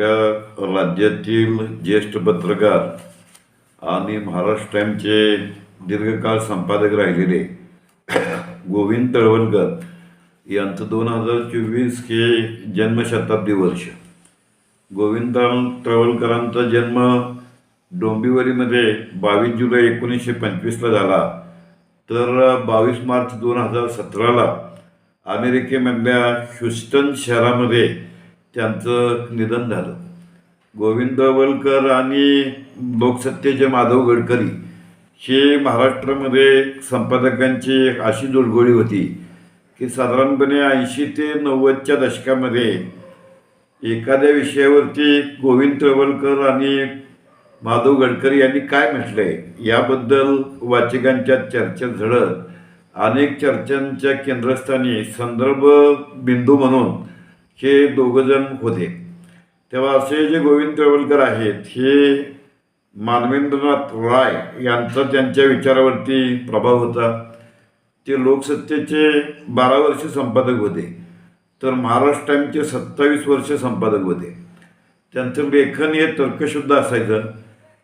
आपल्या राज्यातील ज्येष्ठ पत्रकार आणि महाराष्ट्र टाईमचे दीर्घकाळ संपादक राहिलेले गोविंद तळवलकर यांचं दोन हजार चोवीस हे जन्मशताब्दी वर्ष. गोविंद तळ- तळवलकरांचा जन्म डोंबिवलीमध्ये बावीस जुलै एकोणीसशे पंचवीसला झाला. तर बावीस मार्च दोन हजार सतराला अमेरिकेमधल्या ह्युस्टन शहरामध्ये त्यांचं निधन झालं. गोविंद वलकर आणि लोकसत्तेचे माधव गडकरी हे महाराष्ट्रामध्ये संपादकांची एक अशी जोडगोळी होती की साधारणपणे ऐंशी ते नव्वदच्या दशकामध्ये एखाद्या विषयावरती गोविंद तळवलकर आणि माधव गडकरी यांनी काय म्हटलं आहे याबद्दल वाचकांच्या चर्चा झडत अनेक चर्चांच्या केंद्रस्थानी संदर्भ बिंदू म्हणून हे दोघंजण होते. तेव्हा असे जे गोविंद तळवलकर आहेत हे मानवेंद्रनाथ राय यांचा त्यांच्या विचारावरती प्रभाव होता. ते लोकसत्तेचे बारा वर्ष संपादक होते. तर महाराष्ट्र टाईमचे सत्तावीस वर्ष संपादक होते. त्यांचं लेखन हे तर्कशुद्ध असायचं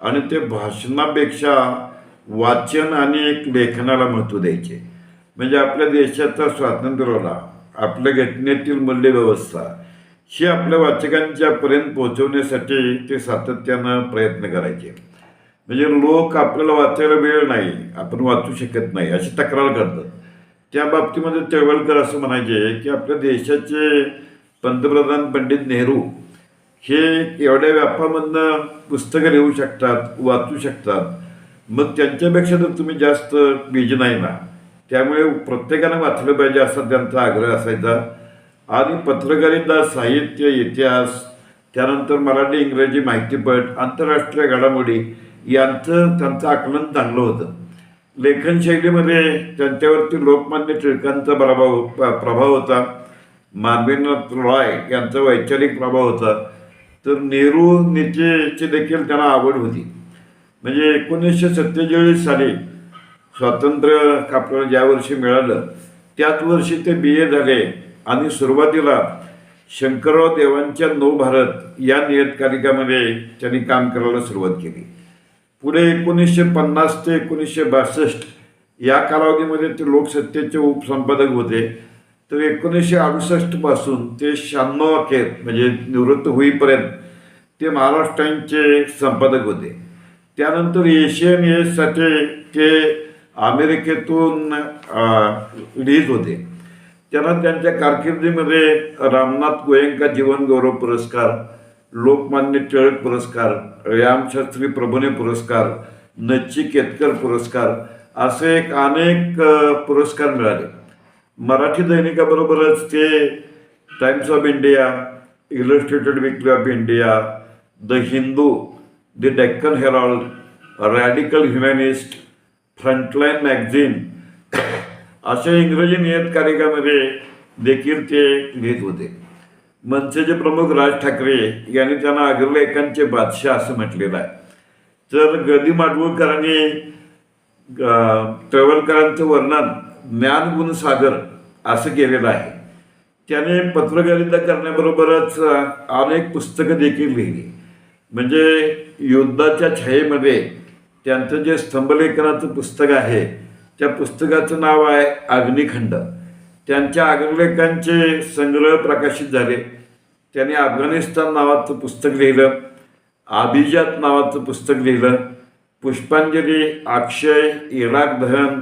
आणि ते भाषणापेक्षा वाचन आणि एक लेखनाला महत्त्व द्यायचे. म्हणजे आपल्या देशाचा स्वातंत्र्याला आपल्या घटनेतील मूल्यव्यवस्था ही आपल्या वाचकांच्या पर्यंत पोहोचवण्यासाठी ते सातत्यानं प्रयत्न करायचे. म्हणजे लोक आपल्याला वाचायला वेळ नाही आपण वाचू शकत नाही अशी तक्रार करतात. त्या बाबतीमध्ये तळवलकर असं म्हणायचे की आपल्या देशाचे पंतप्रधान पंडित नेहरू हे एवढ्या व्यापामधनं पुस्तकं लिहू शकतात वाचू शकतात. मग त्यांच्यापेक्षा तर तुम्ही जास्त बीज नाही ना. त्यामुळे प्रत्येकानं वाचलं पाहिजे असा त्यांचा आग्रह असायचा. आणि पत्रकारिता साहित्य इतिहास त्यानंतर मराठी इंग्रजी माहितीपट आंतरराष्ट्रीय घडामोडी यांचं त्यांचं आकलन चांगलं होतं. लेखनशैलीमध्ये त्यांच्यावरती लोकमान्य टिळकांचा प्रभाव प्रभाव होता. मानवेंद्रनाथ रॉय यांचा वैचारिक प्रभाव होता. तर नेहरू नीतीची देखील त्यांना आवड होती. म्हणजे एकोणीसशे सत्तेचाळीस साली स्वातंत्र्य आपल्याला ज्या वर्षी मिळालं त्याच वर्षी ते बी ए झाले. आणि सुरुवातीला शंकरराव देवांच्या नवभारत या नियतकालिकामध्ये त्यांनी काम करायला सुरुवात केली. पुढे एकोणीसशे पन्नास ते एकोणीसशे बासष्ट या कालावधीमध्ये ते लोकसत्तेचे उपसंपादक होते. तर एकोणीसशे अडुसष्टपासून ते शहाण्णव अखेर म्हणजे निवृत्त होईपर्यंत ते महाराष्ट्रांचे संपादक होते. त्यानंतर एशियन एजसाठी ते अमेरिकेतून रीज होते. त्यांना त्यांच्या कारकिर्दीमध्ये रामनाथ गोयंका जीवनगौरव पुरस्कार लोकमान्य टिळक पुरस्कार रामशास्त्री प्रभुने पुरस्कार नच्ची केतकर पुरस्कार असे एक अनेक पुरस्कार मिळाले. मराठी दैनिकाबरोबरच ते Times of India Illustrated Weekly of India the Hindu the Deccan Herald Radical Humanist Frontline magazine अशा इंग्रजी नियतकालिकामध्ये देखील ते लिहित होते. मनसेचे प्रमुख राज ठाकरे यांनी त्यांना अग्रलेखांचे बादशाह असं म्हटलेलं आहे. तर गदी माडगुळकरांनी अं, वर्णन ज्ञान असं केलेलं आहे. त्याने पत्रकारिता करण्याबरोबरच अनेक पुस्तकं देखील लिहिली. म्हणजे युद्धाच्या छायेमध्ये त्यांचं जे स्तंभलेखनाचं पुस्तक आहे. त्या पुस्तकाचं नाव आहे अग्निखंड. त्यांच्या अग्निलेखांचे संग्रह प्रकाशित झाले. त्यांनी अफगाणिस्तान नावाचं पुस्तक लिहिलं अभिजात नावाचं पुस्तक लिहिलं पुष्पांजली अक्षय इराक दहन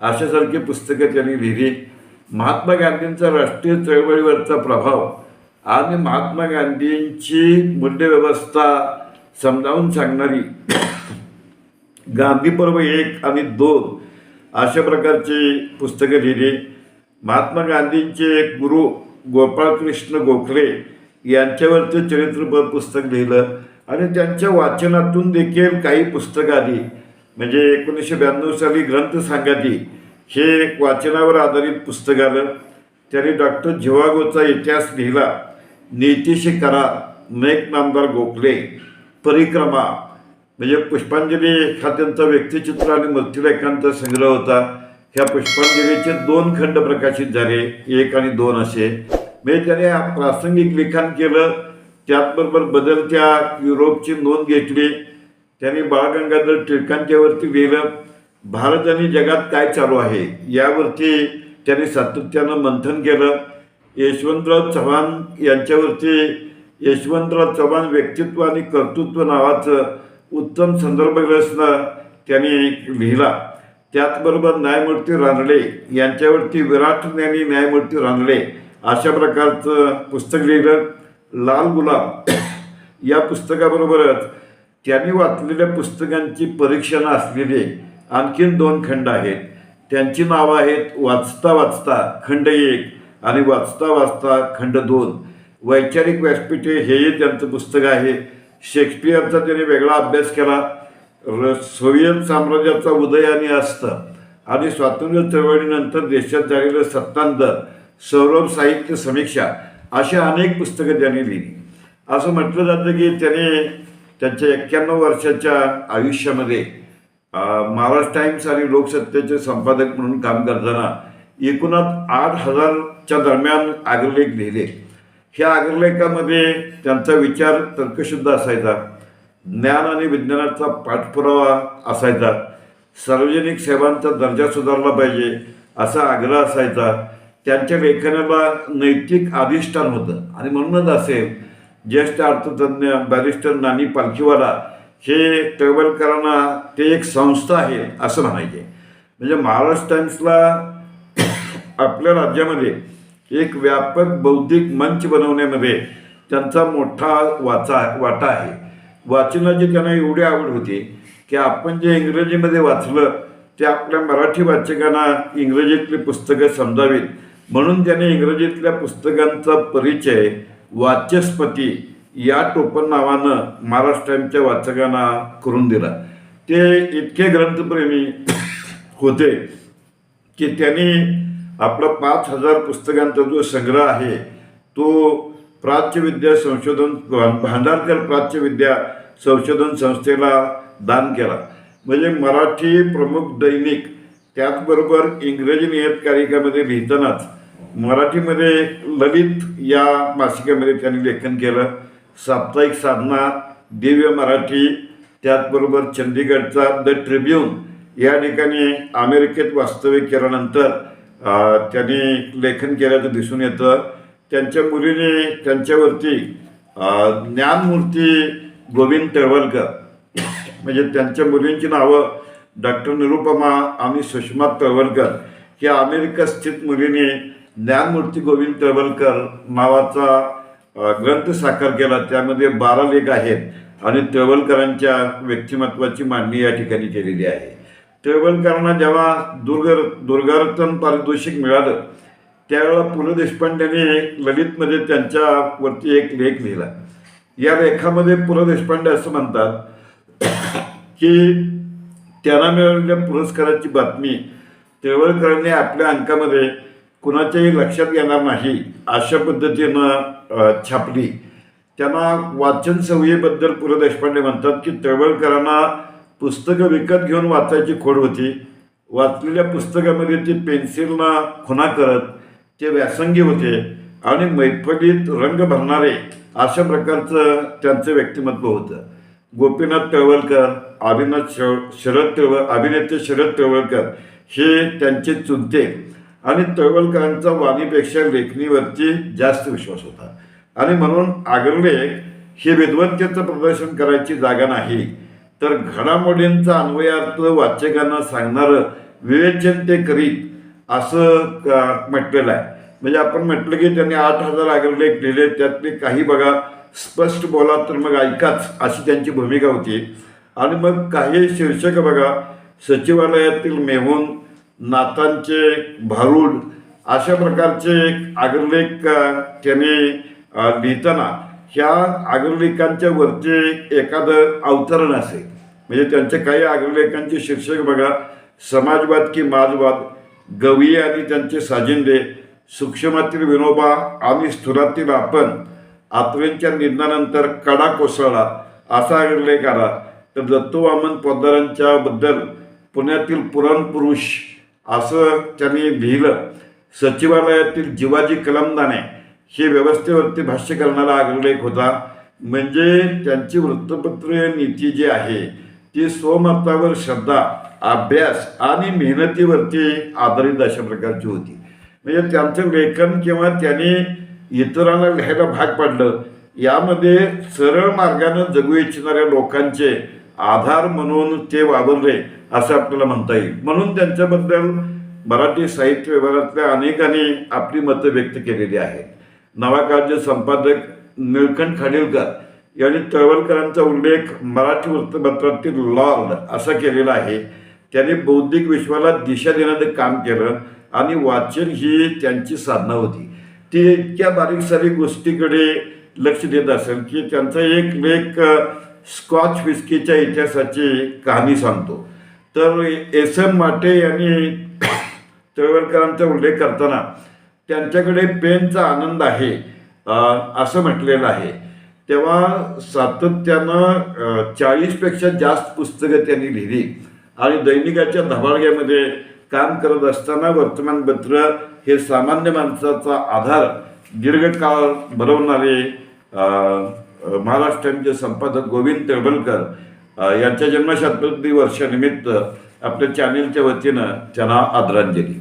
अशासारखी पुस्तकं त्यांनी लिहिली. महात्मा गांधींचा राष्ट्रीय चळवळीवरचा प्रभाव आणि महात्मा गांधींची मूल्यव्यवस्था समजावून सांगणारी गांधी पर्व एक आणि दोन अशा प्रकारची पुस्तकं लिहिली. महात्मा गांधींचे एक गुरु गोपाळकृष्ण गोखले यांच्यावरचं चरित्रपर पुस्तक लिहिलं आणि त्यांच्या वाचनातून देखील काही पुस्तकं आली. म्हणजे एकोणीसशे ब्याण्णव साली ग्रंथ सांगाती हे एक वाचनावर आधारित पुस्तक आलं. त्याने डॉक्टर झिवागोचा इतिहास लिहिला. नीतीशी करा नेक नामदार गोखले परिक्रमा म्हणजे पुष्पांजली हा त्यांचा व्यक्तिचित्र आणि मृत्यूलेखांचा संग्रह होता. ह्या पुष्पांजलीचे दोन खंड प्रकाशित झाले एक आणि दोन असे. म्हणजे त्याने प्रासंगिक लिखाण केलं त्याचबरोबर बदलत्या युरोपची नोंद घेतली. त्यांनी बाळगंगाधर टिळकांच्यावरती लिहिलं भारत आणि जगात काय चालू आहे? यावरती त्यांनी सातत्यानं मंथन केलं. यशवंतराव चव्हाण यांच्यावरती यशवंतराव चव्हाण व्यक्तित्व आणि कर्तृत्व नावाचं उत्तम संदर्भग्रस्त त्यांनी लिहिला. त्याचबरोबर न्यायमूर्ती रानडे यांच्यावरती विराट ज्ञानी न्यायमूर्ती रानडे अशा प्रकारचं पुस्तक लिहिलं. लाल गुलाब या पुस्तकाबरोबरच त्यांनी वाचलेल्या पुस्तकांची परीक्षणं असलेले आणखीन दोन खंड आहेत. त्यांची नावं आहेत वाचता वाचता खंड एक आणि वाचता वाचता खंड दोन. वैचारिक व्यासपीठे हेही त्यांचं पुस्तक आहे. शेक्सपियरचा त्याने वेगळा अभ्यास केला. र सोव्हिएत साम्राज्याचा उदय आणि अस्त आणि स्वातंत्र्य चळवळीनंतर देशात झालेलं सत्तांतर सौरभ साहित्य समीक्षा अशी अनेक पुस्तकं त्यांनी लिहिली. असं म्हटलं जातं की त्याने त्यांच्या एक्क्याण्णव वर्षाच्या आयुष्यामध्ये महाराष्ट्र टाइम्स आणि लोकसत्तेचे संपादक म्हणून काम करताना एकूणात आठ हजारच्या दरम्यान आग्रलेख लिहिले. ह्या अग्रलेखामध्ये त्यांचा विचार तर्कशुद्ध असायचा. ज्ञान आणि विज्ञानाचा पाठपुरावा असायचा. सार्वजनिक सेवांचा दर्जा सुधारला पाहिजे असा आग्रह असायचा. त्यांच्या लेखनाला नैतिक अधिष्ठान होतं. आणि म्हणूनच असेल ज्येष्ठ अर्थतज्ञ बॅरिस्टर नानी पालखीवाला हे तळवलकरांना ते एक संस्था आहे असं म्हणायचे. म्हणजे महाराष्ट्र टाइम्सला आपल्या राज्यामध्ये एक व्यापक बौद्धिक मंच बनवण्यामध्ये त्यांचा मोठा वाचा वाटा आहे. वाचनाची त्यांना एवढी आवड होती की आपण जे इंग्रजीमध्ये वाचलं ते आपल्या मराठी वाचकांना इंग्रजीतली पुस्तकं समजावीत. म्हणून त्याने इंग्रजीतल्या पुस्तकांचा परिचय वाचस्पती या टोपण नावानं महाराष्ट्र टाईमच्या वाचकांना करून दिला. ते इतके ग्रंथप्रेमी होते की त्यांनी आपला पाच हजार पुस्तकांचा जो संग्रह आहे तो प्राच्यविद्या संशोधन भांडारकर प्राच्यविद्या संशोधन संस्थेला दान केला. म्हणजे मराठी प्रमुख दैनिक त्याचबरोबर इंग्रजी नियतकालिकामध्ये लिहितानाच मराठीमध्ये ललित या मासिकामध्ये त्यांनी लेखन केलं. साप्ताहिक साधना दिव्य मराठी त्याचबरोबर चंदीगडचा द ट्रिब्यून या ठिकाणी अमेरिकेत वास्तव्य केल्यानंतर त्यांनी लेखन केल्याचं दिसून येतं. त्यांच्या मुलीने त्यांच्यावरती ज्ञानमूर्ती गोविंद तळवलकर म्हणजे त्यांच्या मुलींची नावं डॉक्टर निरुपमा आणि सुषमा तळवलकर या अमेरिका स्थित मुलीने ज्ञानमूर्ती गोविंद तळवलकर नावाचा ग्रंथ साकार केला. त्यामध्ये बारा लेख आहेत आणि तळवलकरांच्या व्यक्तिमत्वाची मांडणी या ठिकाणी केलेली आहे. टेबलकरांना जेव्हा दुर्ग दुर्गारत्न पारितोषिक मिळालं त्यावेळेला पु. ल. देशपांडेने ललितमध्ये त्यांच्यावरती एक लेख लिहिला. या लेखामध्ये पु. ल. देशपांडे असं म्हणतात की त्यांना मिळालेल्या पुरस्काराची बातमी तेवळकरांनी आपल्या अंकामध्ये कुणाच्याही लक्षात येणार नाही अशा पद्धतीनं छापली. त्यांना वाचन सवयीबद्दल पु. ल. देशपांडे म्हणतात की तळवळकरांना पुस्तकं विकत घेऊन वाचायची खोड होती. वाचलेल्या पुस्तकामध्ये ते पेन्सिलना खुना करत ते व्यासंगी होते आणि मैफलीत रंग भरणारे अशा प्रकारचं त्यांचं व्यक्तिमत्व होतं. गोपीनाथ तळवलकर अभिनाथ श शरद तळवळ अभिनेते शरद तळवळकर हे त्यांचे चुलते आणि तळवलकरांचा वाणीपेक्षा लेखणीवरती जास्त विश्वास होता. आणि म्हणून आग्रलेख हे विद्वत्तेचं प्रदर्शन करायची जागा नाही. तर घडामोडींचा अन्वयार्थ वाचकांना सांगणारं विवेचन ते करीत असं म्हटलेलं आहे. म्हणजे आपण म्हटलं की त्यांनी आठ हजार अग्रलेख लिहिले त्यातले काही बघा स्पष्ट बोला तर मग ऐकाच अशी त्यांची भूमिका होती. आणि मग काही शीर्षक बघा सचिवालयातील मेहून नातांचे भारूड अशा प्रकारचे आग्रलेख अ, त्याने लिहिताना ह्या अग्रलेखांच्या वरचे एखादं अवतरण असेल म्हणजे त्यांच्या काही अग्रलेखांचे शीर्षक बघा समाजवाद की माजवाद गवी आणि त्यांचे साजिंदे सूक्ष्मातील विनोबा आणि स्थुरातील आपण आत्रेंच्या निधनानंतर कडा कोसळला असा अग्रलेख आला. तर दत्तू वामन पोद्दारांच्या बद्दल पुण्यातील पुराणपुरुष असं त्यांनी लिहिलं. सचिवालयातील जिवाजी कलमदाने हे व्यवस्थेवरती भाष्य करणारा अग्रलेख होता. म्हणजे त्यांची वृत्तपत्र नीती जी आहे ती स्वमतावर श्रद्धा अभ्यास आणि मेहनतीवरती आधारित अशा प्रकारची होती. म्हणजे त्यांचं लेखन किंवा त्यांनी इतरांना लिहायला भाग पाडलं यामध्ये सरळ मार्गानं जगू इच्छिणाऱ्या लोकांचे आधार म्हणून ते वावरले असं आपल्याला म्हणता येईल. म्हणून त्यांच्याबद्दल मराठी साहित्य व्यवहारातल्या अनेकांनी आपली मतं व्यक्त केलेली आहेत. नवाकाळचे संपादक निळकंठ खाडीलकर यांनी तळवलकरांचा उल्लेख मराठी वृत्तपत्रातील लॉर्ड असा केलेला आहे. त्यांनी बौद्धिक विश्वाला दिशा देण्याचं काम केलं आणि वाचन ही त्यांची साधना होती. ती इतक्या बारीक सारीक गोष्टीकडे लक्ष देत असेल की त्यांचा एक लेख स्कॉच विस्कीच्या इतिहासाची कहाणी सांगतो. तर एस एम माटे यांनी तळवलकरांचा उल्लेख करताना त्यांच्याकडे पेनचा आनंद आहे असं म्हटलेलं आहे. तेव्हा सातत्यानं चाळीसपेक्षा जास्त पुस्तकं त्यांनी लिहिली. आणि दैनिकाच्या धबाडग्यामध्ये काम करत असताना वर्तमानपत्र हे सामान्य माणसाचा आधार दीर्घकाळ भरवणारे महाराष्ट्रांचे संपादक गोविंद तळवलकर यांच्या जन्मशताब्दी वर्षानिमित्त आपल्या चॅनेलच्या वतीनं त्यांना आदरांजली.